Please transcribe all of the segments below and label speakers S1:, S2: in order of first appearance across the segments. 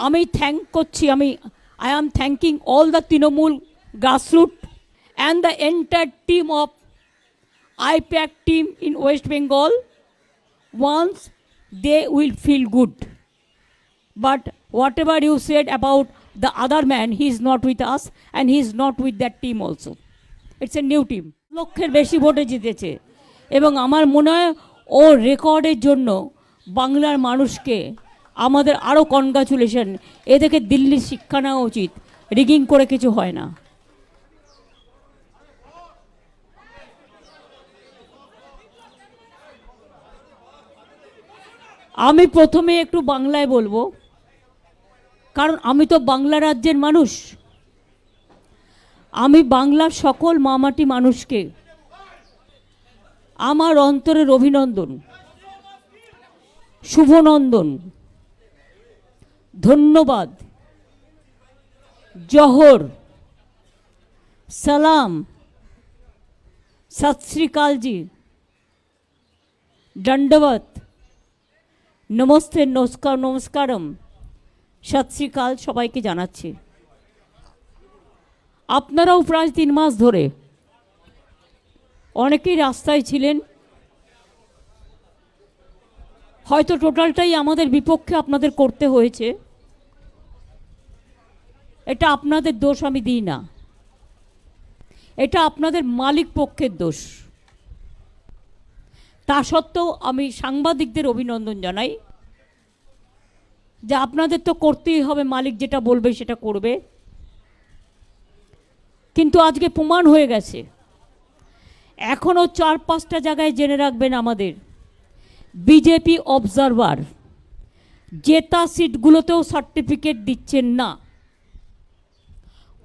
S1: আমি থ্যাংক করছি, আমি I am thanking all the Trinamool grassroot and the entire team of I PAC team in West Bengal once they will feel good but whatever you said about the other man he is not with us and he is not with that team also it's a new team লক্ষের বেশি ভোটে জিতেছে। এবং আমার মনে হয় ও রেকর্ডের জন্য বাংলার মানুষকে আমাদের আরও কনগ্রাচুলেশন এ থেকে দিল্লির শিক্ষা নেওয়া উচিত। রিগিং করে কিছু হয় না। আমি প্রথমে একটু বাংলায় বলব। কারণ আমি তো বাংলা রাজ্যের মানুষ। আমি বাংলার সকল মামাটি মানুষকে আমার অন্তরের অভিনন্দন। শুভনন্দন। ধন্যবাদ। জহর। সালাম। সত শ্রীকালজি। দণ্ডবত নমস্তে, নমস্কার, নমস্কারম। সত শ্রীকাল সবাইকে জানাচ্ছি। আপনারাও প্রায় তিন মাস ধরে অনেকেই রাস্তায় ছিলেন হয়তো টোটালটাই আমাদের বিপক্ষে আপনাদের করতে হয়েছে। এটা আপনাদের দোষ আমি দিই না। এটা আপনাদের মালিক পক্ষের দোষ। তা সত্ত্বেও আমি সাংবাদিকদের অভিনন্দন জানাই যে আপনাদের তো করতেই হবে, মালিক যেটা বলবে সেটা করবে। কিন্তু আজকে প্রমাণ হয়ে গেছে। এখনও চার পাঁচটা জায়গায় জেনে রাখবেন আমাদের। বিজেপি অবজারভার জেতা সিটগুলোতেও সার্টিফিকেট দিচ্ছেন না।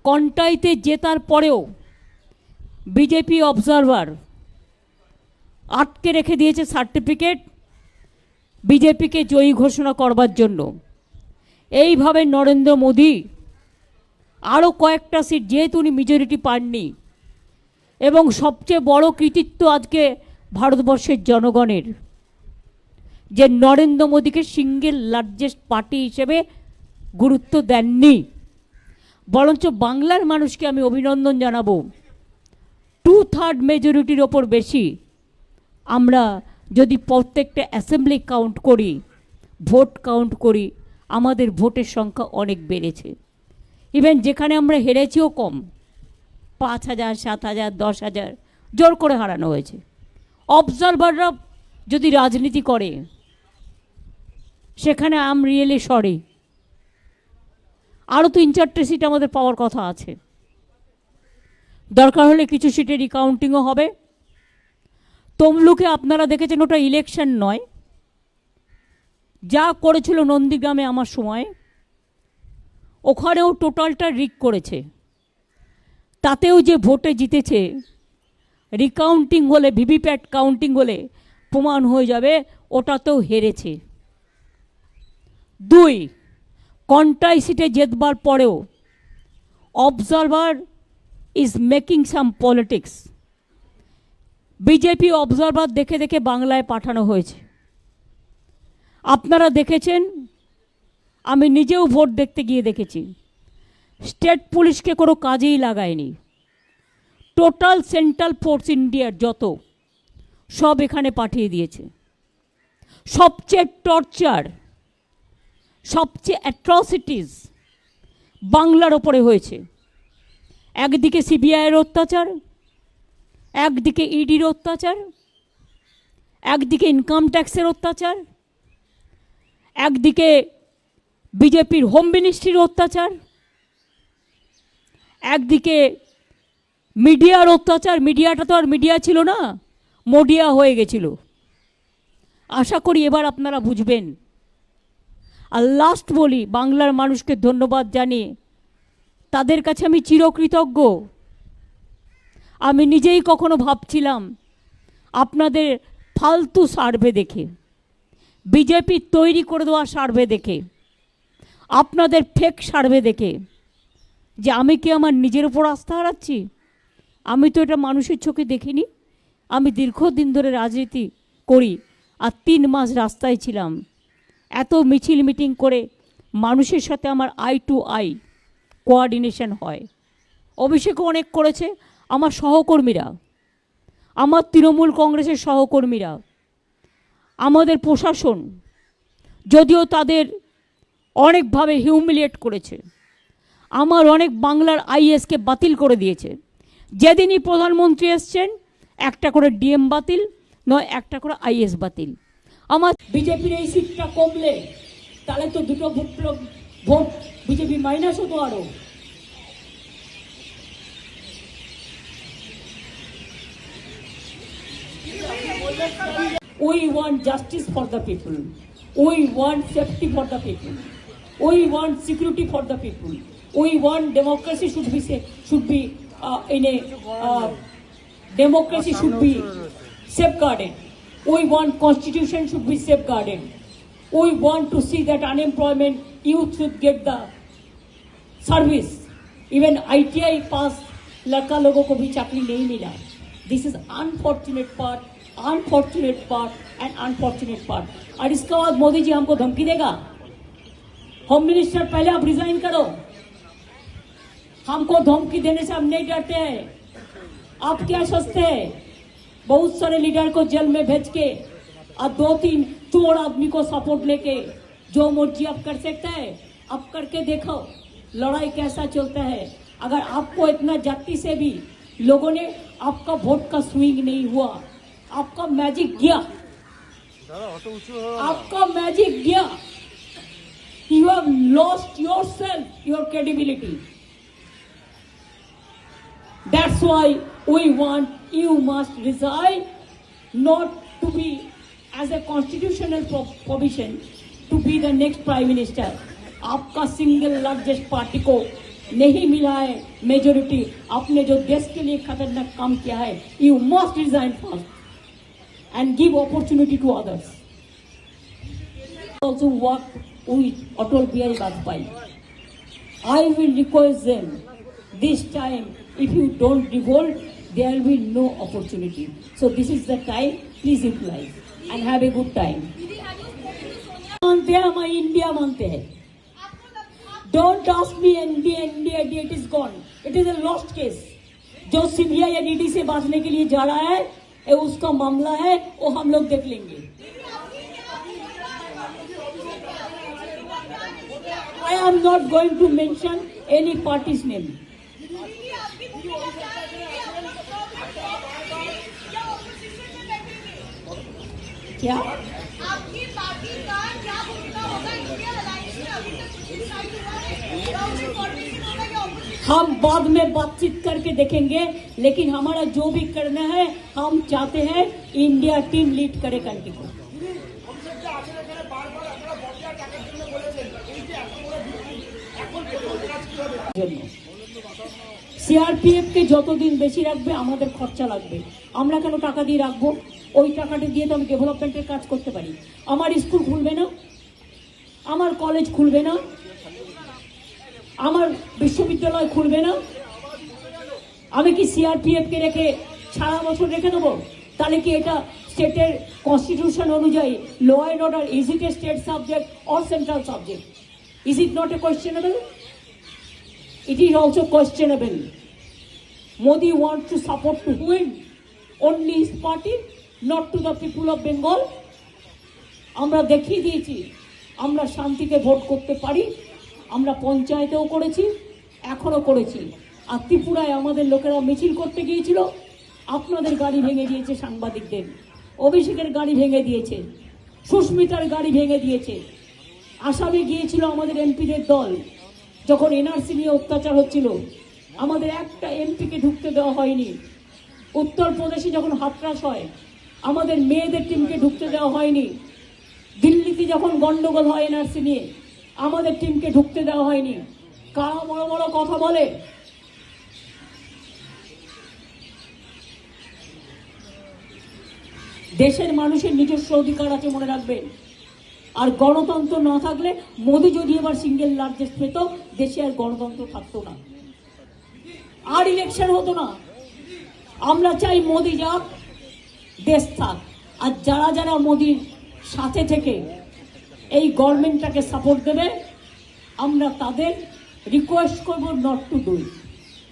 S1: কন্টাইতে জেতার পরেও বিজেপি অবজারভার আটকে রেখে দিয়েছে সার্টিফিকেট বিজেপিকে জয়ী ঘোষণা করবার জন্য। এইভাবে নরেন্দ্র মোদী আরও কয়েকটা সিট, যেহেতু উনি মেজরিটি পাননি, এবং সবচেয়ে বড় কৃতিত্ব আজকে ভারতবর্ষের জনগণের। যে নরেন্দ্র মোদীকে সিঙ্গেল লার্জেস্ট পার্টি হিসেবে গুরুত্ব দেননি। বরঞ্চ বাংলার মানুষকে আমি অভিনন্দন জানাব। টু থার্ড মেজরিটির ওপর বেশি। আমরা যদি প্রত্যেকটা অ্যাসেম্বলি কাউন্ট করি ভোট কাউন্ট করি, আমাদের ভোটের সংখ্যা অনেক বেড়েছে। ইভেন যেখানে আমরা হেরেছিও কম, পাঁচ হাজার, সাত হাজার, দশ হাজার, জোর করে হারানো হয়েছে। অবজারভাররা যদি রাজনীতি করে সেখানে আম রিয়েলি সরি। আরও তিন চারটে সিট আমাদের পাওয়ার কথা আছে। দরকার হলে কিছু সিটে রিকাউন্টিংও হবে। তমলুকে আপনারা দেখেছেন ওটা ইলেকশন নয়। যা করেছিল নন্দীগ্রামে আমার সময়, ওখানেও টোটালটা রিক করেছে। তাতেও যে ভোটে জিতেছে রিকাউন্টিং হলে, ভিভিপ্যাট কাউন্টিং হলে প্রমাণ হয়ে যাবে, ওটাতেও হেরেছে। দুই কন্টাই সিটে জেতবার পরেও observer is making some politics BJP observer দেখে দেখে বাংলায় পাঠানো হয়েছে। আপনারা দেখেছেন, আমি নিজেও ভোট দেখতে গিয়ে দেখেছি। স্টেট পুলিশকে কোনো কাজেই লাগায়নি। টোটাল সেন্ট্রাল ফোর্স ইন্ডিয়ার যত, সব এখানে পাঠিয়ে দিয়েছে। সবচেয়ে টর্চার সবচেয়ে অ্যাট্রসিটিস বাংলার ওপরে হয়েছে। একদিকে সিবিআইয়ের অত্যাচার, একদিকে ইডির অত্যাচার, একদিকে ইনকাম ট্যাক্সের অত্যাচার, একদিকে বিজেপির হোম মিনিস্ট্রির অত্যাচার, একদিকে মিডিয়ার অত্যাচার, মিডিয়াটা তো আর মিডিয়া ছিল না, মডিয়া হয়ে গেছিল। আশা করি এবার আপনারা বুঝবেন আর লাস্ট বলি, বাংলার মানুষকে ধন্যবাদ জানিয়ে তাদের কাছে আমি চিরকৃতজ্ঞ। আমি নিজেই কখনো ভাবছিলাম আপনাদের ফালতু সার্ভে দেখে, বিজেপি তৈরি করে দেওয়া সার্ভে দেখে, আপনাদের ফেক সার্ভে দেখে যে আমি কি আমার নিজের উপর আস্থা হারাচ্ছি? আমি তো এটা মানুষের চোখে দেখিনি। আমি দীর্ঘদিন ধরে রাজনীতি করি, আর তিন মাস রাস্তায় ছিলাম। এত মিছিল মিটিং করে মানুষের সাথে আমার আই টু আই কোয়ার্ডিনেশন হয়। অভিষেকও অনেক করেছে, আমার সহকর্মীরা, আমার তৃণমূল কংগ্রেসের সহকর্মীরা, আমাদের প্রশাসন, যদিও তাদের অনেকভাবে হিউমিলিয়েট করেছে, আমার অনেক বাংলার আইএসকে বাতিল করে দিয়েছে। যেদিনই প্রধানমন্ত্রী এসছেন, একটা করে ডিএম বাতিল, নয়, একটা করে আইএস বাতিল। আমার বিজেপির এই সিটটা কমলে তাহলে তো দুটো ভোট বিজেপি মাইনাস হতো আরও। We want justice for the people we want safety for the people we want security for the people we want democracy should be should be in a democracy should be safe garden We want constitution should be safeguarded. We want to see that unemployment youth should get the service even ITI pass लड़का लोगों को भी चाकरी नहीं मिला this is unfortunate part unfortunate part and unfortunate part और इसके बाद मोदी जी हमको धमकी देगा होम मिनिस्टर पहले आप रिजाइन करो हमको धमकी देने से हम नहीं डरते हैं आप क्या सोचते हैं बहुत सारे लीडर को जेल में भेज के और दो तीन चोर आदमी को सपोर्ट लेके जो मर्ज़ी आप कर सकते हैं अब करके देखो लड़ाई कैसा चलता है। अगर आपको इतना जाति से भी लोगों ने आपका वोट का स्विंग नहीं हुआ आपका मैजिक गया। आपका मैजिक गया। You have lost your self your credibility That's why we want you must resign, not to be as a constitutional pro- provision to be the next prime minister. आपका single largest party को नहीं मिला है majority आपने जो देश के लिए खतरनाक काम किया है you must resign first and give opportunity to others also work with Atal Bihari Vajpayee. I will request them this time if you don't revolt, there will be no opportunity. So this is the time, please utilize and have a good time. मानते हैं हम India मानते हैं don't ask me India India India it is gone it is a lost case जो CBI या DD से बांचने के लिए जा रहा है उसका मामला है वो हम लोग देख लेंगे I am not going to mention any party's name. क्या
S2: आपकी पार्टी का क्या भूमिका होगा इंडिया अलायंस में अभी तक कुछ डिसाइड हुआ है या उसकी फॉर्मेशन होगा या opposition
S1: हम बाद में बातचीत करके देखेंगे लेकिन हमारा जो भी करना है हम चाहते हैं इंडिया टीम लीड करे कंट्री को সিআরপিএফ কে যতদিন বেশি রাখবে, আমাদের খরচা লাগবে। আমরা কেন টাকা দিয়ে রাখব? ওই টাকাটা দিয়ে তো আমি ডেভেলপমেন্টের কাজ করতে পারি। আমার স্কুল খুলবে না, আমার কলেজ খুলবে না, আমার বিশ্ববিদ্যালয় খুলবে না। আমি কি সিআরপিএফ কে রেখে সারা বছর রেখে দেবো? তাহলে কি এটা স্টেটের কনস্টিটিউশন অনুযায়ী law and order is it a state subject or central subject is it not a questionable it is also questionable. Modi wants to support to whom? Only his party, not to the people of Bengal. আমরা দেখিয়ে দিয়েছি আমরা শান্তিতে vote করতে পারি আমরা পঞ্চায়েতেও করেছি এখনও করেছি আর ত্রিপুরায় আমাদের লোকেরা মিছিল করতে গিয়েছিল আপনাদের গাড়ি ভেঙে দিয়েছে সাংবাদিকদের অভিষেকের গাড়ি ভেঙে দিয়েছে সুস্মিতার গাড়ি ভেঙে দিয়েছে আসামে গিয়েছিল আমাদের এমপিদের দল যখন এনআরসি নিয়ে অত্যাচার হচ্ছিল, আমাদের একটা এমপিকে ঢুকতে দেওয়া হয়নি। উত্তরপ্রদেশে যখন হাতরাস হয়, আমাদের মেয়েদের টিমকে ঢুকতে দেওয়া হয়নি। দিল্লিতে যখন গন্ডগোল হয় এনআরসি নিয়ে, আমাদের টিমকে ঢুকতে দেওয়া হয়নি। কারা বড় বড় কথা বলে? দেশের মানুষের নিজস্ব অধিকার আছে মনে রাখবেন। আর গণতন্ত্র না থাকলে মোদি যদি এবার সিঙ্গেল লার্জেস্ট পেত, দেশে আর গণতন্ত্র থাকতো না। আর ইলেকশন হতো না। আমরা চাই মোদি যাক, দেশ থাক। আর যারা যারা মোদির সাথে থেকে এই গভর্নমেন্টটাকে সাপোর্ট দেবে, আমরা তাদের রিকোয়েস্ট করব নট টু ডু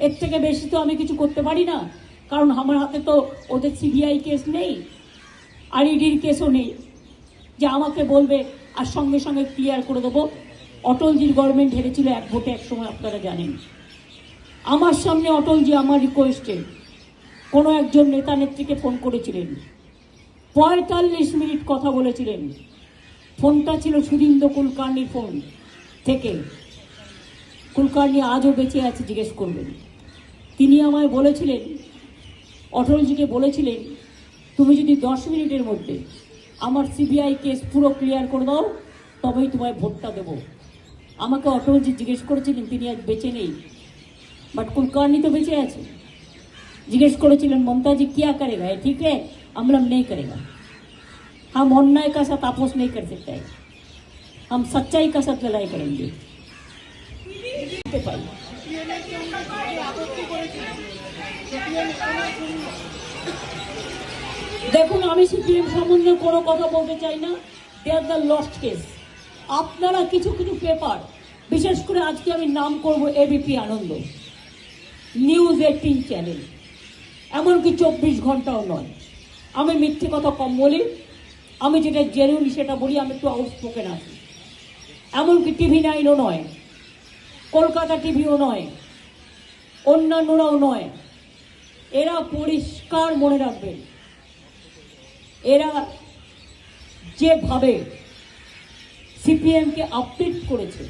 S1: এর থেকে বেশি তো আমি কিছু করতে পারি না। কারণ আমার হাতে তো ওদের সিবিআই কেস নেই, আর ইডির কেসও নেই। যে আমাকে বলবে, আর সঙ্গে সঙ্গে ক্লিয়ার করে দেবো। অটলজির গভর্নমেন্ট হেরেছিল এক ভোটে, এক সময় আপনারা জানেন। আমার সামনে অটলজি আমার রিকোয়েস্টে কোনো একজন নেতা নেত্রীকে ফোন করেছিলেন। পঁয়তাল্লিশ মিনিট কথা বলেছিলেন। ফোনটা ছিল সুরিন্দ্র কুলকার্নির ফোন থেকে। কুলকার্নি আজও বেঁচে আছে, জিজ্ঞেস করবেন। তিনি আমায় বলেছিলেন, অটলজিকে বলেছিলেন, তুমি যদি দশ মিনিটের মধ্যে আমার সিবিআই কেস পুরো ক্লিয়ার করে দাও তবেই তোমায় ভোটটা দেবো আমাকে অটলজি জিজ্ঞেস করেছিলেন তিনি আজ বেঁচে নেই বাট কুলকার্নি তো বেঁচে আছে जिज्ञेस করেছিলেন ममता जी क्या करेगा ये ठीक है हम लोग नहीं करेगा हम अन्याय का साथ আপোষ नहीं कर सकते हैं हम सच्चाई का साथ लड़ाई करेंगे করতে পারি। দেখুন, আমি সিপিএম সম্বন্ধে কোনো কথা বলতে চাই না। They are the lost case আপনারা কিছু কিছু পেপার বিশেষ করে আজকে আমি নাম করব ABP Ananda. News eighteen channel এমনকি চব্বিশ ঘন্টাও নয়। আমি মিথ্যে কথা কম বলি। আমি যেটা জেনুইন সেটা বলি, আমি একটু আউটস্পোকেন আছি। এমনকি টিভি নাইনও নয়। কলকাতা টিভিও নয়। অন্যান্যরাও নয়। এরা পরিষ্কার মনে রাখবেন। এরা যেভাবে সিপিএমকে আপডেট করেছে,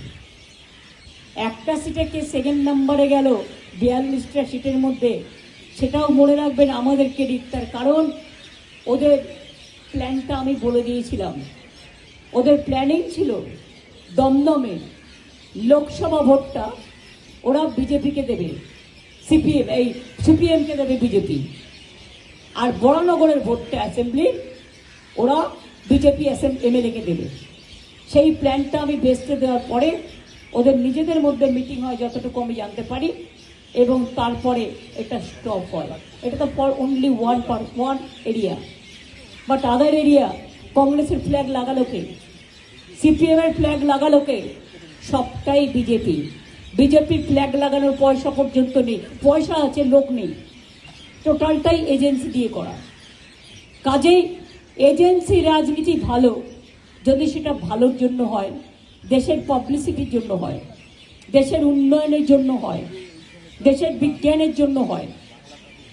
S1: একটা সিটে কে সেকেন্ড নাম্বারে গেল, বিয়াল্লিশটা সিটের মধ্যে, সেটাও মনে রাখবেন আমাদের ক্রেডিট তার, কারণ ওদের প্ল্যানটা আমি বলে দিয়েছিলাম। ওদের প্ল্যানিং ছিল দমদমে লোকসভা ভোটটা ওরা বিজেপিকে দেবে, সিপিএম, এই সিপিএমকে দেবে বিজেপি। আর বড়নগরের ভোটটা অ্যাসেম্বলি ওরা বিজেপি এমএলএকে দেবে। সেই প্ল্যানটা আমি বেসতে দেওয়ার পরে ওদের নিজেদের মধ্যে মিটিং হয় যতটুকু আমি জানতে পারি এবং তারপরে এটা স্টপ হয়। এটা তো for only one per one area but other area কংগ্রেসের ফ্ল্যাগ লাগালো কে? সিপিএমের ফ্ল্যাগ লাগালো কে? সবটাই বিজেপি বিজেপির ফ্ল্যাগ লাগানোর পয়সা পর্যন্ত নেই। পয়সা আছে, লোক নেই। টোটালটাই এজেন্সি দিয়ে করা। কাজেই এজেন্সি রাজনীতি ভালো, যদি সেটা ভালোর জন্য হয়, দেশের পাবলিসিটির জন্য হয়, দেশের উন্নয়নের জন্য হয়, দেশের বিজ্ঞানের জন্য হয়,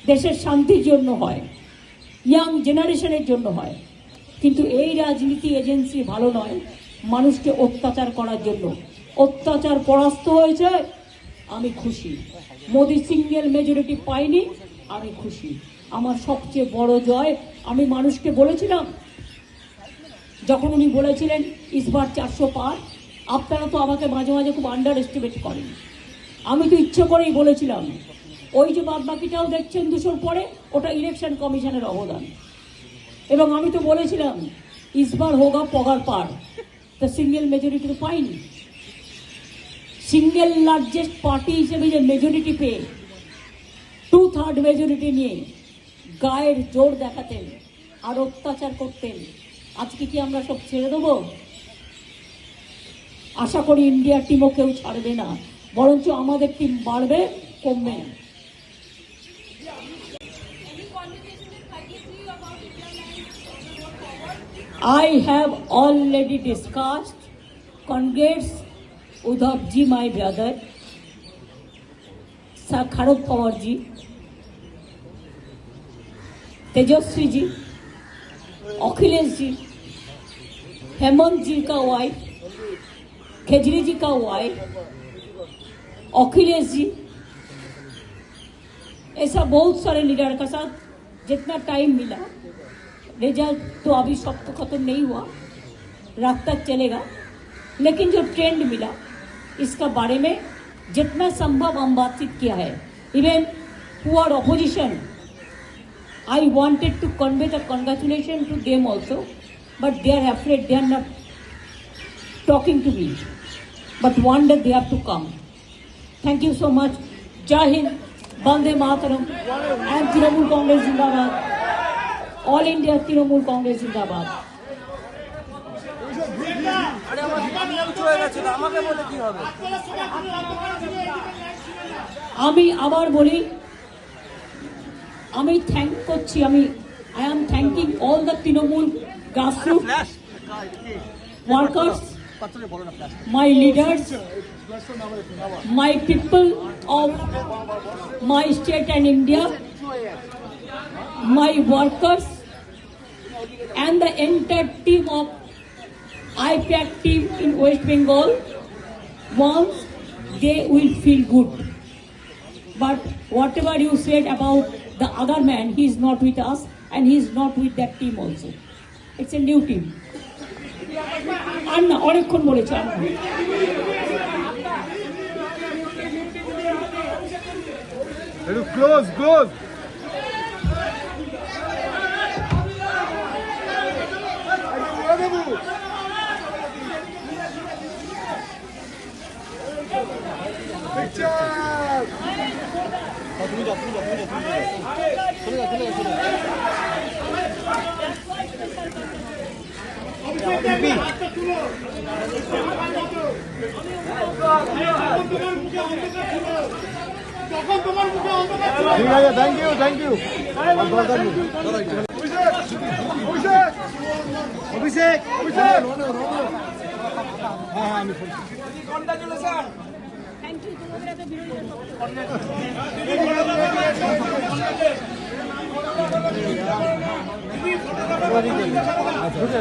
S1: দেশের শান্তির জন্য হয় ইয়াং জেনারেশনের জন্য হয়। কিন্তু এই রাজনীতি এজেন্সি ভালো নয়, মানুষকে অত্যাচার করার জন্য। অত্যাচার পরাস্ত হয়েছে, আমি খুশি। মোদি সিঙ্গেল মেজরিটি পাইনি আমি খুশি। আমার সবচেয়ে বড় জয়, আমি মানুষকে বলেছিলাম, যখন উনি বলেছিলেন ইসবার চারশো পার। আপনারা তো আমাকে মাঝে মাঝে খুব আন্ডার এস্টিমেট করেন। আমি তো ইচ্ছে করেই বলেছিলাম, ওই যে বাদ বাকিটাও দেখছেন দুশোর পরে, ওটা ইলেকশন কমিশনের অবদান। এবং আমি তো বলেছিলাম ইসবার হোগা পগার পার। তা সিঙ্গেল মেজরিটি তো পাইনি। সিঙ্গেল লার্জেস্ট পার্টি হিসেবে যে মেজরিটি পেয়ে টু থার্ড মেজরিটি নিয়ে গায়ের জোর দেখাতেন আর অত্যাচার করতেন। আজকে কি আমরা সব ছেড়ে দেবো? আশা করি ইন্ডিয়া টিমও কেউ ছাড়বে না, বরঞ্চ আমাদের টিম বাড়বে, কমবে I have already discussed Congress Uddhavji my brother খারক পাওয়ারজি तेजस्वी जी अखिलेश जी हेमंत जी का वाइफ खेजरी जी का वाइफ अखिलेश जी ऐसा बहुत सारे लीडर का साथ जितना टाइम मिला रिज़ल्ट तो अभी सब तो खत्म नहीं हुआ, रात तक चलेगा। लेकिन जो ट्रेंड मिला, इसका बारे में जितना संभव हम बातचीत किया है। Even who are I wanted to convey the congratulation to them also, but they are afraid, they are not talking to me. But one day they have to come. Thank you so much. Jai Hind, Bande Mataram, and Tiramul Congress Zindabad. All India Tiramul Congress Zindabad.
S3: আমি
S1: আবার বলি আমি thank করছি আমি I am thanking all the Trinamool grassroot workers my leaders, my people of my state and India, my workers, and the entire team of IPAC team in West Bengal. Once they will feel good. But whatever you said about the other man, he is not with us and he is not with that team also. It's a new team. আর না অনেকক্ষণ বলেছে
S4: close close ঠিক আছে thank you thank you Abhishek Abhishek. Abhishek. হ্যাঁ হ্যাঁ আমি শুনছি